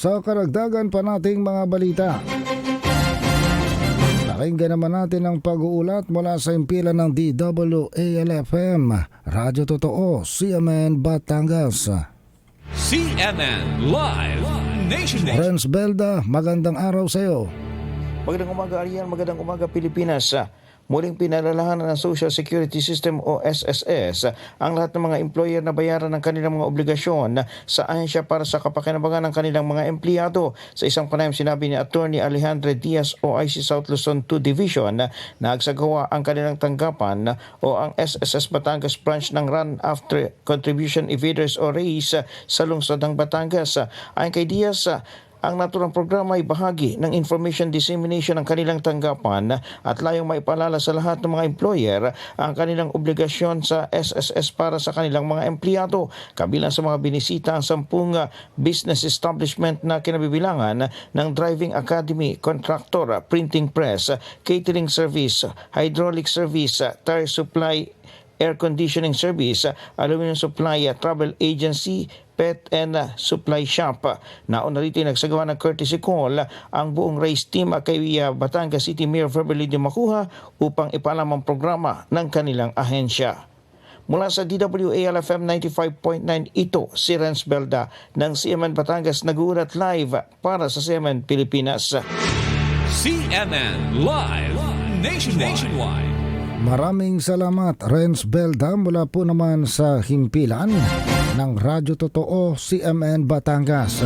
sa karagdagan pa nating mga balita. Pakinggan naman natin ang pag-uulat mula sa impila ng DWALFM, Radyo Totoo, CMN Batangas. CNN Live Nationwide. Renz Belda, magandang araw sa iyo. Magandang umaga Arian, magandang umaga Pilipinas. Muling pinalalahanan ng Social Security System o SSS ang lahat ng mga employer na bayaran ng kanilang mga obligasyon sa ahensya para sa kapakinabangan ng kanilang mga empleyado. Sa isang panayam sinabi ni Attorney Alejandro Diaz o IC South Luzon 2 Division na nagsagawa ang kanilang tanggapan o ang SSS Batangas branch ng Run After Contribution Evaders o RAIS sa lungsod ng Batangas. Ayon kay Diaz, ang naturang programa ay bahagi ng information dissemination ng kanilang tanggapan at layong maipalala sa lahat ng mga employer ang kanilang obligasyon sa SSS para sa kanilang mga empleyado. Kabilang sa mga binisita ang sampung uh, business establishment na kinabibilangan ng driving academy, contractor, printing press, catering service, hydraulic service, tire supply, air conditioning service, uh, aluminum supply, uh, travel agency, pet and uh, supply shop. Nauna rito nagsagawa ng courtesy call ang buong race team uh, kay uh, Batangas City Mayor Verbalidio Makuha upang ipalam ang programa ng kanilang ahensya. Mula sa DWALFM 95.9 ito si Renz Belda ng CMN Batangas nag-uulat live para sa CMN Pilipinas. CNN Live Nationwide. Nationwide. Maraming salamat Renz Belda mula po naman sa himpilan ng Radyo Totoo CMN Batangas.